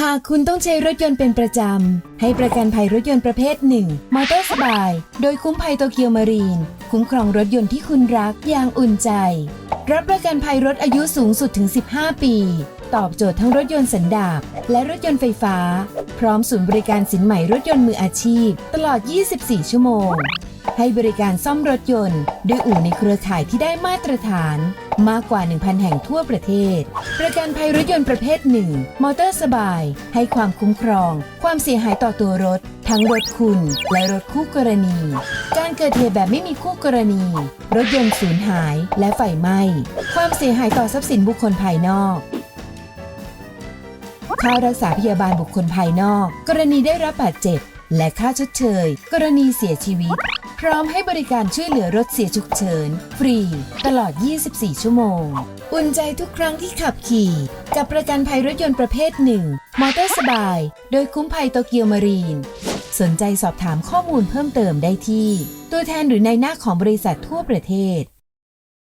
หากคุณต้องใช้รถยนต์เป็นประจำ ให้ประกันภัยรถยนต์ประเภทหนึ่งมอเตอร์สบาย โดยคุ้มภัยโตเกียวมารีน คุ้มครองรถยนต์ที่คุณรักอย่างอุ่นใจ รับประกันภัยรถอายุสูงสุดถึง 15 ปี ตอบโจทย์ทั้งรถยนต์สันดาปและรถยนต์ไฟฟ้า พร้อมศูนย์บริการสินใหม่รถยนต์มืออาชีพ ตลอด 24 ชั่วโมง ให้บริการซ่อมรถยนต์ด้วยอู่ในเครือข่ายที่ได้มาตรฐาน มากกว่า 1,000 แห่งทั่วประเทศ ประกันภัยรถยนต์ประเภทหนึ่งมอเตอร์สบาย ให้ความคุ้มครอง ความเสียหายต่อตัวรถ ทั้งรถคุณ และรถคู่กรณี การเกิดเหตุแบบไม่มีคู่กรณี รถยนต์สูญหายและไฟไหม้ความเสียหายต่อทรัพย์สินบุคคลภายนอกค่ารักษาพยาบาลบุคคลภายนอก กรณีได้รับบาดเจ็บ และค่าชดเชย กรณีเสียชีวิต พร้อมให้บริการช่วยเหลือรถเสียฉุกเฉิน ฟรี ตลอด 24 ชั่วโมง อุ่นใจทุกครั้งที่ขับขี่ กับประกันภัยรถยนต์ประเภทหนึ่งมอเตอร์สบาย โดยคุ้มภัยโตเกียวมารีน สนใจสอบถามข้อมูลเพิ่มเติมได้ที่ ตัวแทนหรือในหน้าของบริษัททั่วประเทศ